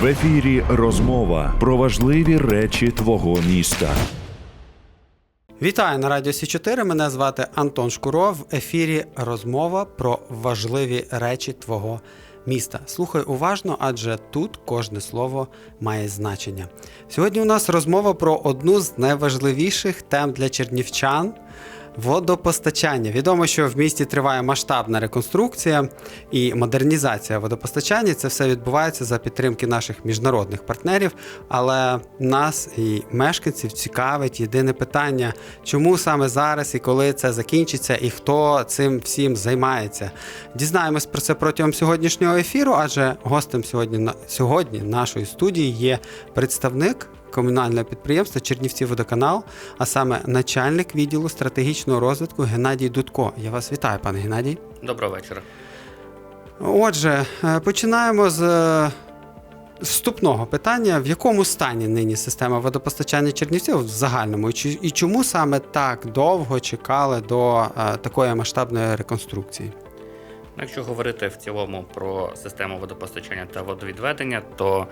В ефірі розмова про важливі речі твого міста. Вітаю на радіо Сі 4 Мене звати Антон Шкуров. В ефірі розмова про важливі речі твого міста. Слухай уважно, адже тут кожне слово має значення. Сьогодні у нас розмова про одну з найважливіших тем для чернівчан. Водопостачання. Відомо, що в місті триває масштабна реконструкція і модернізація водопостачання. Це все відбувається за підтримки наших міжнародних партнерів. Але нас і мешканців цікавить єдине питання, чому саме зараз і коли це закінчиться, і хто цим всім займається. Дізнаємось про це протягом сьогоднішнього ефіру, адже гостем сьогодні сьогодні нашої студії є представник комунального підприємства Чернівці Водоканал, а саме начальник відділу стратегічного розвитку Геннадій Дудко. Я вас вітаю, пане Геннадій. Доброго вечора. Отже, е, починаємо з е, вступного питання: в якому стані нині система водопостачання Чернівців в загальному, і чому саме так довго чекали до е, такої масштабної реконструкції? Якщо говорити в цілому про систему водопостачання та водовідведення, то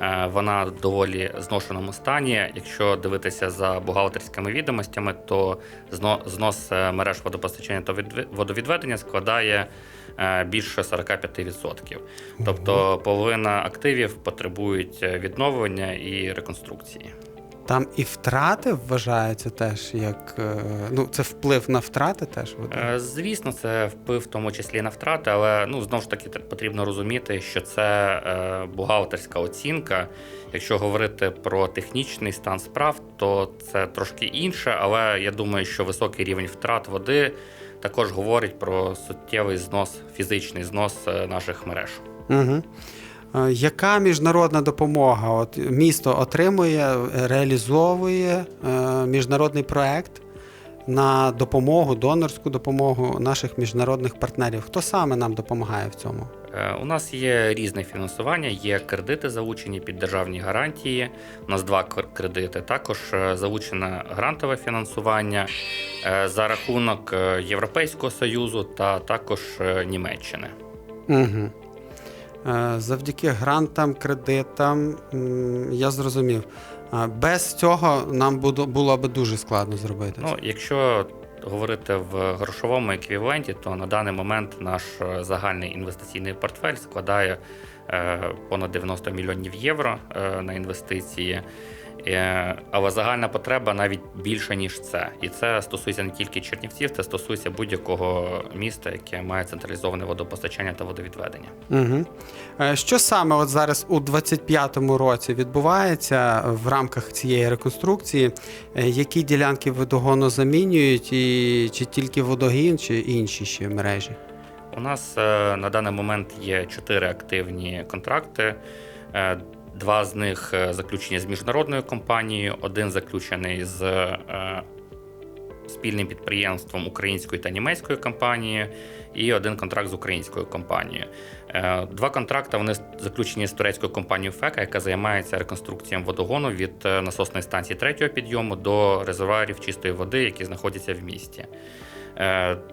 е, вона в доволі зношеному стані. Якщо дивитися за бухгалтерськими відомостями, то зно- знос е, мереж водопостачання та відве- водовідведення складає е, більше 45%. Тобто половина активів потребують відновлення і реконструкції. Там і втрати вважаються теж як е, ну це вплив на втрати теж. Е, Звісно, це вплив в тому числі на втрати, але ну знову ж таки потрібно розуміти, що це е, бухгалтерська оцінка. Якщо говорити про технічний стан справ, то це трошки інше, але я думаю, що високий рівень втрат води також говорить про суттєвий знос, фізичний знос наших мереж. Угу. Яка міжнародна допомога? От місто отримує, реалізовує е, міжнародний проект на допомогу, донорську допомогу наших міжнародних партнерів. Хто саме нам допомагає в цьому? Е, У нас є різне фінансування, є кредити залучені під державні гарантії. У нас два кредити. Також е, залучене грантове фінансування е, за рахунок е, Європейського союзу та також е, Німеччини. Угу. Завдяки грантам, кредитам, я зрозумів. Е, Без цього нам було би дуже складно зробити. Ну, якщо говорити в грошовому еквіваленті, то на даний момент наш е, загальний інвестиційний портфель складає е, понад 90 мільйонів євро е, на інвестиції. Е, Але загальна потреба навіть більша, ніж це. І це стосується не тільки Чернівців, це стосується будь-якого міста, яке має централізоване водопостачання та водовідведення. Угу. Що саме от зараз у 25-му році відбувається в рамках цієї реконструкції? Е, Які ділянки водогону замінюють, і чи тільки водогін, чи інші ще мережі? У нас на даний момент є чотири активні контракти. Два з них е, заключені з міжнародною компанією, один заключений з е, спільним підприємством української та німецької компанії, і один контракт з українською компанією. Е, Два контракти вони заключені з турецькою компанією ФЕКА, яка займається реконструкцією водогону від насосної станції третього підйому до резервуарів чистої води, які знаходяться в місті.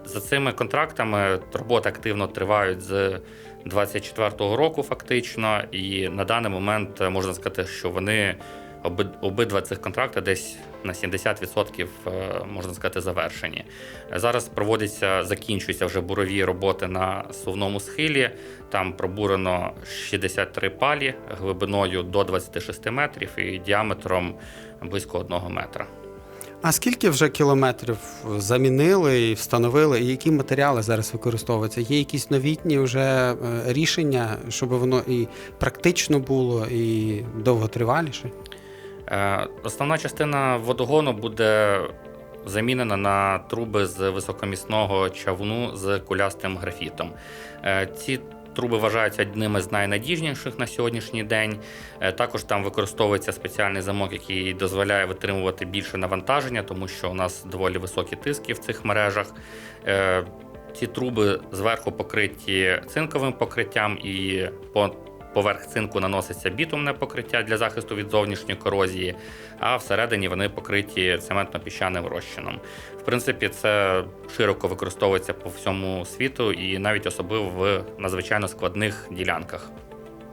За цими контрактами роботи активно тривають з 24-го року, фактично, і на даний момент е, можна сказати, що вони обидва цих контракти десь на 70% е, можна сказати завершені. Зараз проводяться, закінчуються вже бурові роботи на сувному схилі. Там пробурено 63 палі глибиною до 26 метрів і діаметром близько 1 метра. А скільки вже кілометрів замінили і встановили, і які матеріали зараз використовуються? Є якісь новітні вже е, рішення, щоб воно і практично було, і довготриваліше? Е, Основна частина водогону буде замінена на труби з високомісного чавну з кулястим графітом. Е, Ці труби вважаються одними з найнадіжніших на сьогоднішній день. Е, Також там використовується спеціальний замок, який дозволяє витримувати більше навантаження, тому що у нас доволі високі тиски в цих мережах. Е, Ці труби зверху покриті цинковим покриттям і по поверх цинку наноситься бітумне покриття для захисту від зовнішньої корозії, а всередині вони покриті цементно-піщаним розчином. В принципі, це широко використовується по всьому світу і навіть особливо в надзвичайно складних ділянках.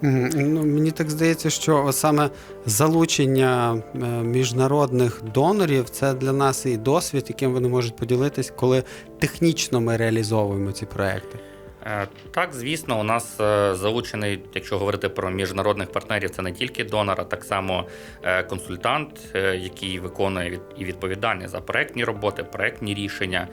Ну, мені так здається, що саме залучення е, міжнародних донорів це для нас і досвід, яким вони можуть поділитись, коли технічно ми реалізовуємо ці проекти. Е, Так, звісно, у нас е, залучений, якщо говорити про міжнародних партнерів, це не тільки донор, а так само е, консультант, який виконує і відповідальний за проектні роботи, проектні рішення,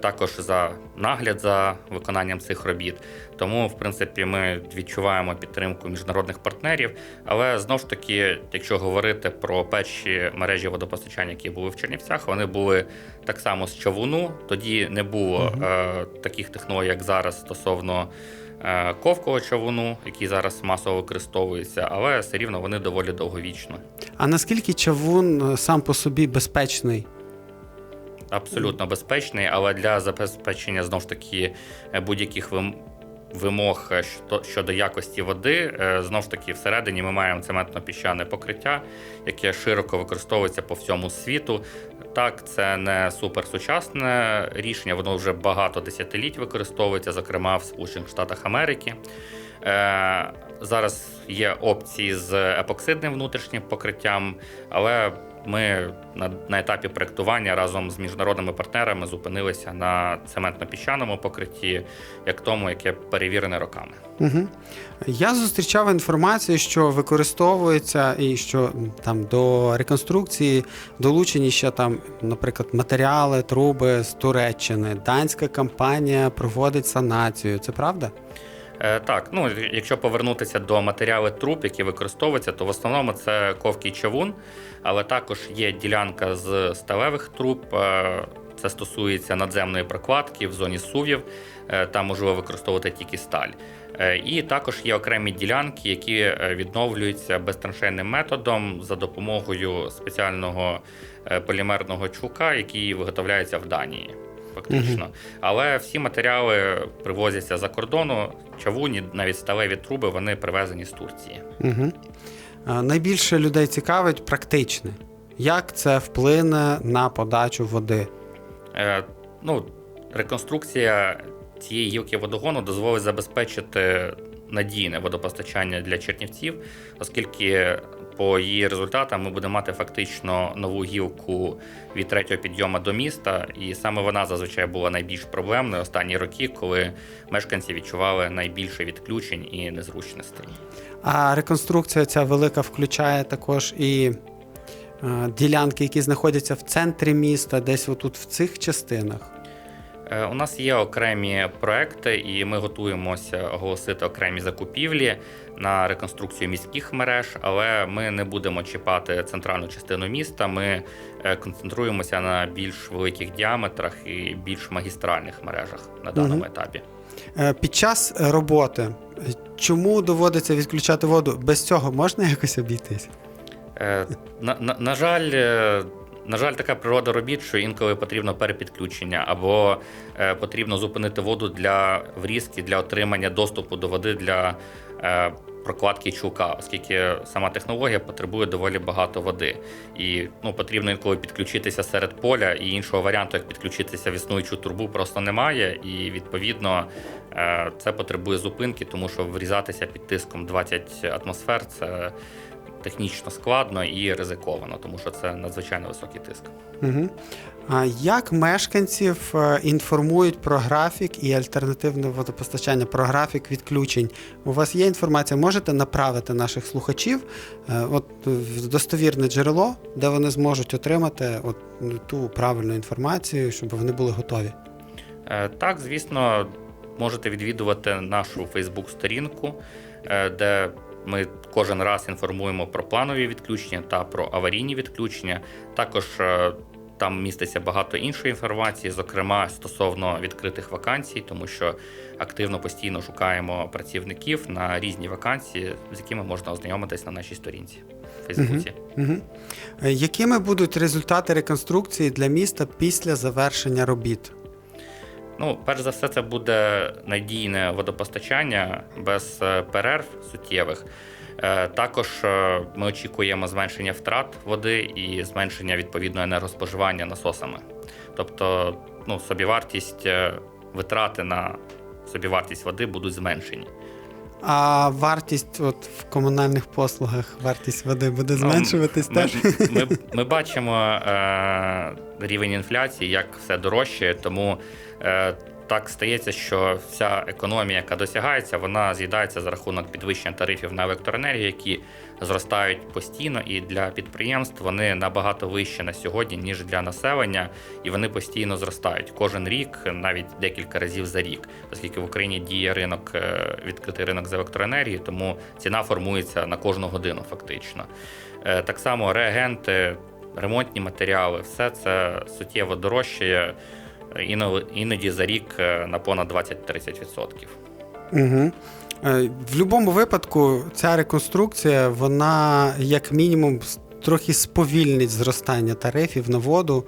також за нагляд за виконанням цих робіт. Тому, в принципі, ми відчуваємо підтримку міжнародних партнерів. Але знов ж таки, якщо говорити про перші мережі водопостачання, які були в Чернівцях, вони були так само з чавуну. Тоді не було е, таких технологій, як зараз стосовно е, ковкового чавуну, який зараз масово використовується, але все рівно вони доволі довговічно. А наскільки чавун е, сам по собі безпечний? Абсолютно безпечний, але для забезпечення знов ж таки е, будь-яких вимог е, щодо- якості води, е, знов ж таки всередині ми маємо цементно-піщане покриття, яке широко використовується по всьому світу. Так, це не суперсучасне рішення, воно вже багато десятиліть використовується, зокрема в Сполучених Штатах Америки. Е, Зараз є опції з епоксидним внутрішнім покриттям, але ми на, на етапі проєктування разом з міжнародними партнерами зупинилися на цементно-піщаному покритті, як тому, яке перевірене роками. Угу. Я зустрічав інформацію, що використовується і що там до реконструкції долучені ще там, наприклад, матеріали, труби з Туреччини. Данська компанія проводить санацію. Це правда? Е, Так, ну якщо повернутися до матеріалів труб, які використовуються, то в основному це ковкий чавун, але також є ділянка з сталевих труб. е, Це стосується надземної прокладки в зоні сувів, е, там можливо використовувати тільки сталь. І також є окремі ділянки, які відновлюються безтраншейним методом за допомогою спеціального полімерного чулка, який виготовляється в Данії. Фактично, але всі матеріали привозяться за кордону. Чавуні, навіть сталеві труби, вони привезені з Турції. Угу. Найбільше людей цікавить практичне. Як це вплине на подачу води? Е, ну, реконструкція цієї гілки водогону дозволить забезпечити надійне водопостачання для чернівців, оскільки по її результатам ми будемо мати фактично нову гілку від третього підйому до міста, і саме вона зазвичай була найбільш проблемною останні роки, коли мешканці відчували найбільше відключень і незручностей. А реконструкція ця велика включає також і е, ділянки, які знаходяться в центрі міста, десь отут в цих частинах. Е, У нас є окремі проекти, і ми готуємося оголосити окремі закупівлі на реконструкцію міських мереж, але ми не будемо чіпати центральну частину міста. Ми е, концентруємося на більш великих діаметрах і більш магістральних мережах на даному Мгм. етапі. Е, Під час роботи чому доводиться відключати воду? Без цього можна якось обійтись? На, на, на жаль, на жаль, така природа робіт, що інколи потрібно перепідключення, або е, потрібно зупинити воду для врізки, для отримання доступу до води для е, прокладки чулка, оскільки сама технологія потребує доволі багато води. І ну, потрібно інколи підключитися серед поля, і іншого варіанту, як підключитися в існуючу трубу, просто немає. І відповідно е, це потребує зупинки, тому що врізатися під тиском 20 атмосфер це технічно складно і ризиковано, тому що це надзвичайно високий тиск. Угу. А як мешканців е, інформують про графік і альтернативне водопостачання, про графік відключень? У вас є інформація? Можете направити наших слухачів е, от, в достовірне джерело, де вони зможуть отримати от, ту правильну інформацію, щоб вони були готові? Е, Так, звісно, можете відвідувати нашу Фейсбук-сторінку, е, де ми кожен раз інформуємо про планові відключення та про аварійні відключення. Також е, там міститься багато іншої інформації, зокрема стосовно відкритих вакансій, тому що активно постійно шукаємо працівників на різні вакансії, з якими можна ознайомитись на нашій сторінці в Фейсбуці. Угу. Якими будуть результати реконструкції для міста після завершення робіт? Ну, перш за все, це буде надійне водопостачання без е, перерв суттєвих. Е, Також е, ми очікуємо зменшення втрат води і зменшення відповідного енергоспоживання насосами. Тобто, ну, собівартість витрати на собівартість води будуть зменшені. А вартість от в комунальних послугах, вартість води буде Ну, зменшуватись ми, теж? ми, ми бачимо е, рівень інфляції, як все дорожчає, тому так стається, що вся економія, яка досягається, вона з'їдається за рахунок підвищення тарифів на електроенергію, які зростають постійно, і для підприємств вони набагато вищі на сьогодні, ніж для населення, і вони постійно зростають кожен рік, навіть декілька разів за рік, оскільки в Україні діє ринок, е, відкритий ринок з електроенергії, тому ціна формується на кожну годину, фактично. Е, Так само реагенти, ремонтні матеріали, все це суттєво дорожчає е, іноді за рік е, на понад 20-30%. Угу. В будь-якому випадку ця реконструкція, вона як мінімум трохи сповільнить зростання тарифів на воду,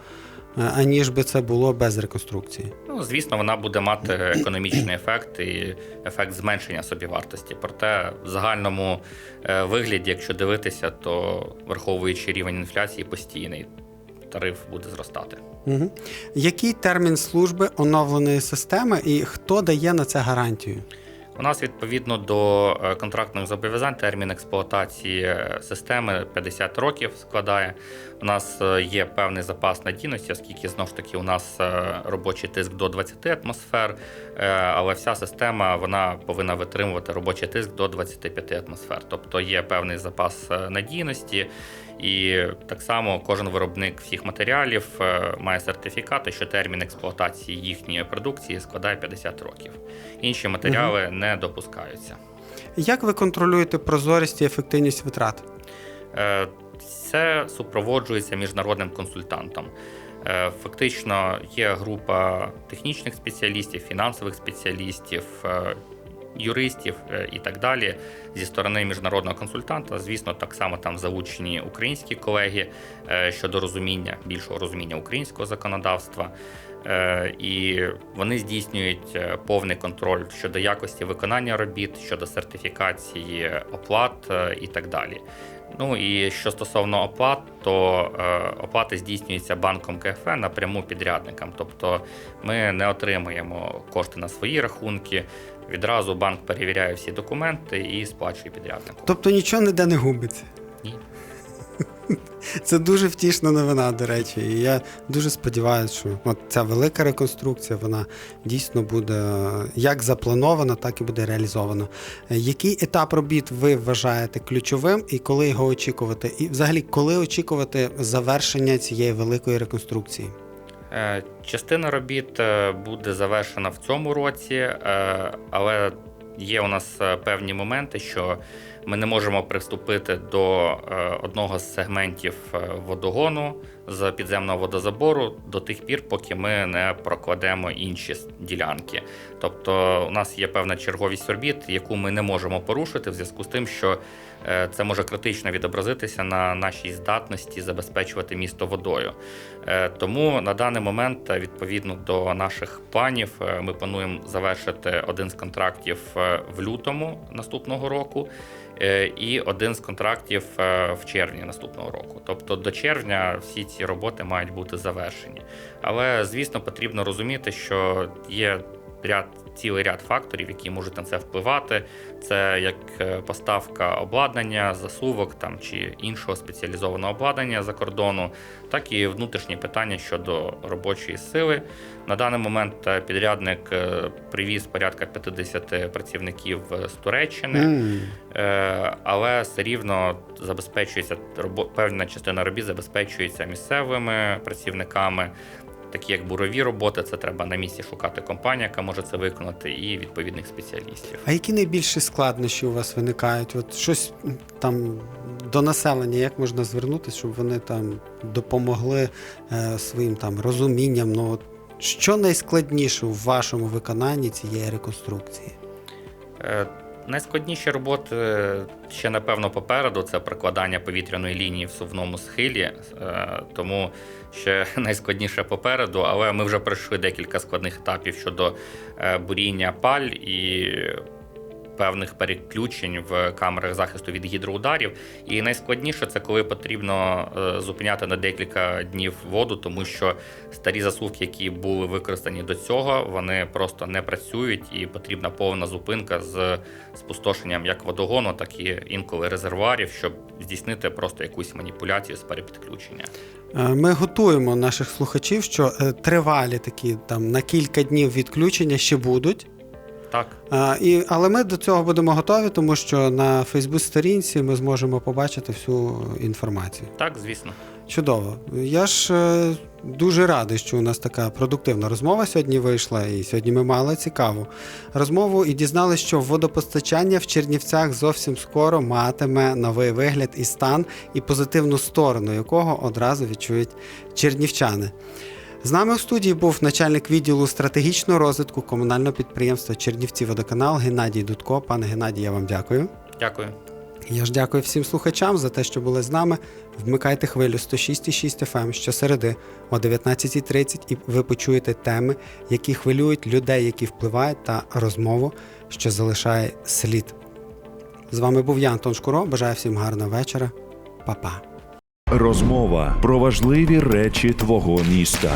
е, аніж би це було без реконструкції. Ну, звісно, вона буде мати економічний ефект і ефект зменшення собівартості. Проте в загальному е, вигляді, якщо дивитися, то враховуючи рівень інфляції постійний, тариф буде зростати. Угу. Який термін служби оновленої системи і хто дає на це гарантію? У нас відповідно до е, контрактних зобов'язань термін експлуатації е, системи 50 років складає. У нас е, є певний запас надійності, оскільки знову ж таки у нас робочий тиск до 20 атмосфер, але вся система вона повинна витримувати робочий тиск до 25 атмосфер. Тобто є певний запас надійності. І так само кожен виробник всіх матеріалів е, має сертифікати, що термін експлуатації їхньої продукції складає 50 років. Інші матеріали не допускаються. Як ви контролюєте прозорість і ефективність витрат? Е, Це супроводжується міжнародним консультантом. Е, Фактично є група технічних спеціалістів, фінансових спеціалістів, юристів е, і так далі. Зі сторони міжнародного консультанта, звісно, так само там залучені українські колеги е, щодо розуміння, більшого розуміння українського законодавства. Е, І вони здійснюють повний контроль щодо якості виконання робіт, щодо сертифікації оплат і так далі. Ну і що стосовно оплат, то е, оплати здійснюються банком КФ напряму підрядникам. Тобто ми не отримуємо кошти на свої рахунки. Відразу банк перевіряє всі документи і сплачує підряднику. Тобто нічого ніде не губиться. Ні. Це дуже втішна новина, до речі. І я дуже сподіваюся, що от ця велика реконструкція вона дійсно буде як запланована, так і буде реалізована. Е, Який етап робіт ви вважаєте ключовим і коли його очікувати? І взагалі, коли очікувати завершення цієї великої реконструкції? Е, Частина робіт е, буде завершена в цьому році, але є у нас певні моменти, що ми не можемо приступити до е, одного з сегментів е, водогону з підземного водозабору до тих пір, поки ми не прокладемо інші ділянки. Тобто, у нас є певна черговість робіт, яку ми не можемо порушити в зв'язку з тим, що е, це може критично відобразитися на нашій здатності забезпечувати місто водою. Тому на даний момент, відповідно до наших планів, ми плануємо завершити один з контрактів в лютому наступного року. Е, І один з контрактів е, в червні наступного року. Тобто до червня всі ці роботи мають бути завершені. Але звісно, потрібно розуміти, що є ряд цілий ряд факторів, які можуть на це впливати. Це як е, поставка обладнання, засувок там чи іншого спеціалізованого обладнання за кордону, так і внутрішні питання щодо робочої сили. На даний момент е, підрядник е, привіз порядка 50 працівників з Туреччини. Е, але все рівно забезпечується певна частина робіт забезпечується місцевими працівниками. Такі як бурові роботи, це треба на місці шукати компанію, яка може це виконати, і відповідних спеціалістів. А які найбільші складнощі у вас виникають? От щось там до населення, як можна звернутися, щоб вони там допомогли е, своїм там розумінням? Ну, от, що найскладніше у вашому виконанні цієї реконструкції? Е, Найскладніші роботи е, ще напевно попереду це прокладання повітряної лінії в сувному схилі, е, тому ще найскладніше попереду, але ми вже пройшли декілька складних етапів щодо е, буріння паль і певних переключень в камерах захисту від гідроударів. І найскладніше це коли потрібно е, зупиняти на декілька днів воду, тому що старі засувки, які були використані до цього, вони просто не працюють, і потрібна повна зупинка з спустошенням як водогону, так і інколи резервуарів, щоб здійснити просто якусь маніпуляцію з перепідключення. Е, Ми готуємо наших слухачів, що е, тривалі такі там на кілька днів відключення ще будуть. Так. А, і, але ми до цього будемо готові, тому що на Фейсбук-сторінці ми зможемо побачити всю інформацію. Так, звісно. Чудово. Я ж е, дуже радий, що у нас така продуктивна розмова сьогодні вийшла, і сьогодні ми мали цікаву розмову і дізналися, що водопостачання в Чернівцях зовсім скоро матиме новий вигляд і стан, і позитивну сторону якого одразу відчують чернівчани. З нами у студії був начальник відділу стратегічного розвитку комунального підприємства Чернівці Водоканал Геннадій Дудко. Пане Геннадій, я вам дякую. Дякую. Я ж дякую всім слухачам за те, що були з нами. Вмикайте хвилю 106,6 FM щосереди о 19.30 і ви почуєте теми, які хвилюють людей, які впливають, та розмову, що залишає слід. З вами був я, Антон Шкуро. Бажаю всім гарного вечора. Па-па. Розмова про важливі речі твого міста.